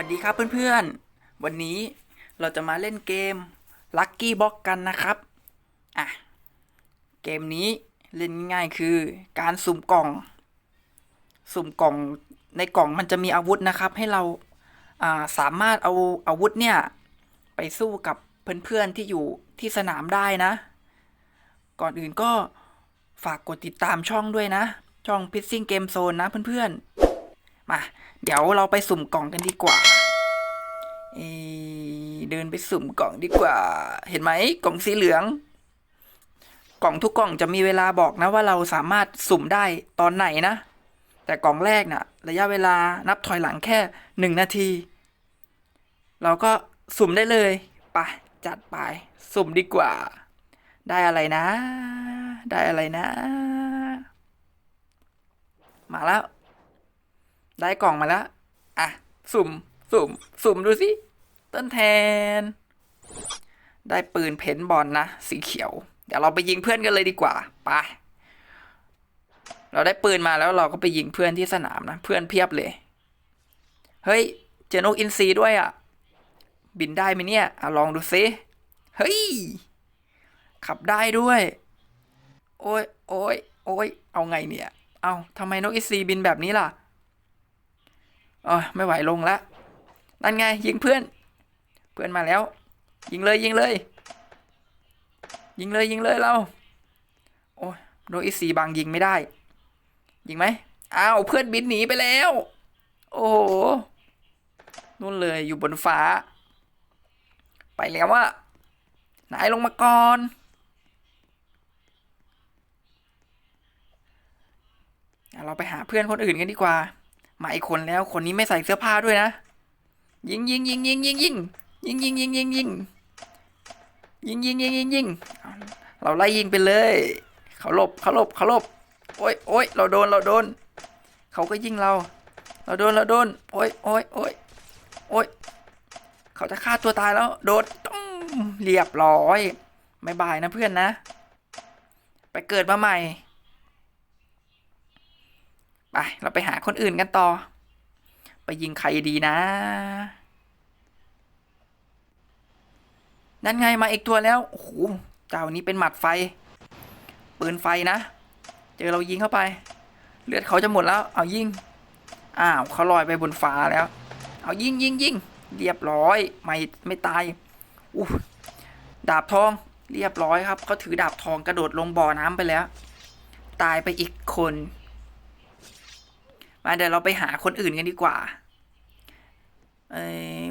วัสดีครับเพื่อนๆ วันนี้เราจะมาเล่นเกม Lucky Box กันนะครับ อะ เกมนี้เล่นง่ายคือการสุ่มกล่อง สุ่มกล่องในกล่องมันจะมีอาวุธนะครับ ให้เราอ่าสามารถเอาอาวุธเนี่ย ไปสู้กับเพื่อนๆที่อยู่ที่สนามได้นะ ก่อนอื่นก็ฝากกดติดตามช่องด้วยนะ ช่อง Pissing Game Zone นะเพื่อนๆ มา เดี๋ยวเราไปสุ่มกล่องกันดีกว่าเอเดินไปสุ่มกล่องดีกว่า เห็นไหมกล่องสีเหลือง กล่องทุกกล่องจะมีเวลาบอกนะว่าเราสามารถสุ่มได้ตอนไหนนะ แต่กล่องแรกน่ะ ระยะเวลานับถอยหลังแค่หนึ่งนาที เราก็สุ่มได้เลยไปจัดไปสุ่มดีกว่า ได้อะไรนะ ได้อะไรนะ มาแล้ว ได้กล่องมาแล้ว อะ สุ่ม สุ่ม สุ่มดูสิ ต้นแทน ได้ปืนเพนบอลนะ สีเขียว เดี๋ยวเราไปยิงเพื่อนกันเลยดีกว่า ไป เราได้ปืนมาแล้วเราก็ไปยิงเพื่อนที่สนามนะ เพื่อนเพียบเลย เฮ้ย เจอนกอินทรีด้วยอะ บินได้ไหมเนี่ยอะลองดูซิเฮ้ย ขับได้ด้วย โอ้ย โอ้ย โอ้ย เอาไงเนี่ย เอาทำไมนกอินทรีบินแบบนี้ล่ะ ออไม่ไหวลงละนั่นไงยิงเพื่อน เพื่อนมาแล้ว ยิงเลยยิงเลย ยิงเลยยิงเลยเรา โอ้ยนกอินทรีบางยิงไม่ได้ ยิงไหมอ้าวเพื่อนบินหนีไปแล้ว โอ้โหนู่นเลยอยู่บนฟ้า ไปแล้วว่านายลงมาก่อนเราไปหาเพื่อนคนอื่นกันดีกว่า มาอีกคนแล้วคนนี้ไม่ใส่เสื้อผ้าด้วยนะ ยิงยิงยิงยิงยิงยิงยิงยิงยิงยิงยิงยิงยิงยิงยิงยิงเราไล่ยิงไปเลย เขาหลบเขาหลบเขาหลบโอ้ยโอ้ยเราโดนเราโดน เขาก็ยิงเรา เราโดนเราโดนโอ้ยโอ้ยโอ้ยโอ้ยเขาจะฆ่าตัวตายแล้ว โดดตุ้มเรียบร้อยไม่บายนะเพื่อนนะ ไปเกิดมาใหม่ ไปเราไปหาคนอื่นกันต่อ ไปยิงใครดีนะ นั่นไงมาอีกตัวแล้วโอ้โหเจ้านี้เป็นหมัดไฟ ปืนไฟนะ เจอเรายิงเข้าไป เลือดเขาจะหมดแล้ว เอายิง อ้าวเขาลอยไปบนฟ้าแล้ว เอายิงยิงยิงเรียบร้อย ไม่ไม่ตายอู้ดาบทองเรียบร้อยครับเขาถือดาบทองกระโดดลงบ่อน้ำไปแล้ว ตายไปอีกคน มาเดี๋ยวเราไปหาคนอื่นกันดีกว่าเออ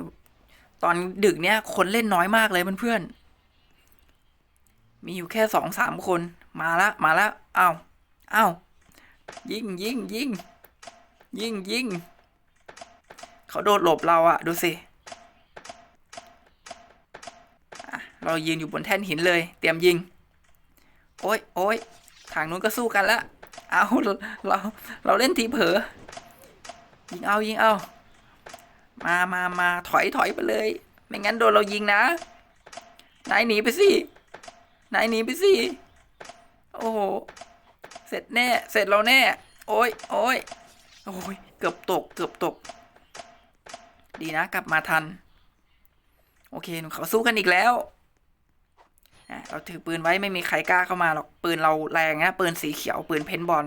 ตอนดึกเนี้ยคนเล่นน้อยมากเลยเพื่อนๆมีอยู่แค่สองสามคนมาละมาละเอา้าเอ้ายิงยิงยิงยิงยิงเขาโดดหลบเราอะดูสิเรายืนอยู่บนแท่นหินเลย เตรียมยิง โอ้ยโอ้ยทางนู้นก็สู้กันละ เอาเราเราเล่นทีเผลอยิงเอายิงเอา มามามาถอยถอยไปเลย ไม่งั้นโดนเรายิงนะ นายหนีไปสิ นายหนีไปสิ โอ้โห เสร็จแน่ เสร็จเราแน่ โอ้ยโอ้ยโอ้ยเกือบตก เกือบตก ดีนะกลับมาทัน โอเคเขาสู้กันอีกแล้ว อะเราถือปืนไว้ไม่มีใครกล้าเข้ามาหรอกปืนเราแรงนะปืนสีเขียวปืนเพนบอล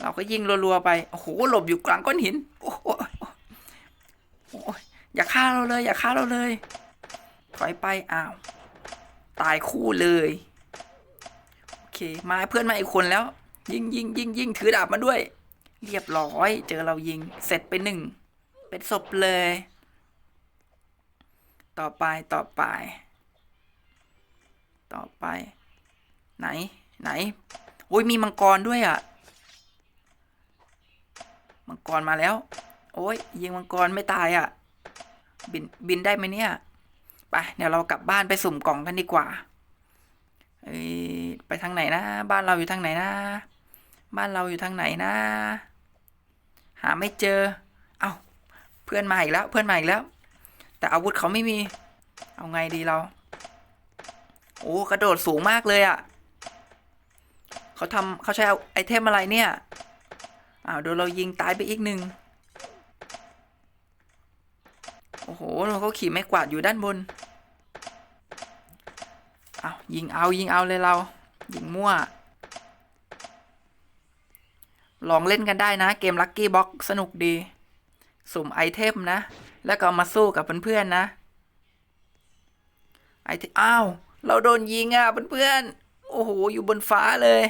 เราก็ยิงรัวๆไปโอ้โหหลบอยู่กลางก้อนหินโอ้โหโอ้ยอย่าฆ่าเราเลย อย่าฆ่าเราเลย ถอยไปอ้าว ตายคู่เลยโอเค มาเพื่อนมาอีกคนแล้ว ยิงยิงยิงยิงถือดาบมาด้วย เรียบร้อย เจอเรายิงเสร็จไปหนึ่งเป็นศพเลย ต่อไปต่อไป ต่อไป ไหน ไหนโอ้ยมีมังกรด้วยอะ มังกรมาแล้ว โอ้ยยิงมังกรไม่ตายอะ่ะ บินบินได้ไหมเนี่ยไปเดี๋ยวเรากลับบ้านไปสุ่มกล่องกันดีกว่าเอ้ยไปทางไหนนะ บ้านเราอยู่ทางไหนนะ บ้านเราอยู่ทางไหนนะ หาไม่เจอ เอา้าเพื่อนมาอีกแล้ว เพื่อนมาอีกแล้ว แต่อาวุธเขาไม่มี เอาไงดีเรา โอ้กระโดดสูงมากเลยอะ่ะเขาทำเขาใช้ไอเทมอะไรเนี่ยอ้าวโดนเรายิงตายไปอีกหนึ่งโอ้โหเขาขี่ไม่กวาดอยู่ด้านบนเอายิงเอายิงเอาเลยเรา ยิงมั่ว ลองเล่นกันได้นะ เกมลั c กี้บ็อกสนุกดี สุ่มไอเทมนะ แล้วก็มาสู้กับเพื่อนๆนะไอเทมอ้าวเราโดนยิงอะเพื่อนๆโอ้โหอยู่บนฟ้าเลย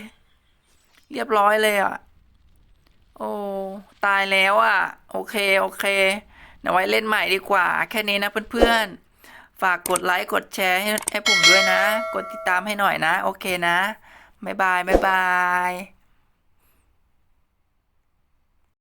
เรียบร้อยเลยอะโอ้ตายแล้วอะ โอเคโอเคเดี๋ยวไว้เล่นใหม่ดีกว่า แค่นี้นะเพื่อนๆ ฝากกดไลค์กดแชร์ให้ให้ผมด้วยนะ กดติดตามให้หน่อยนะ โอเคนะ บ๊ายบาย บ๊ายบาย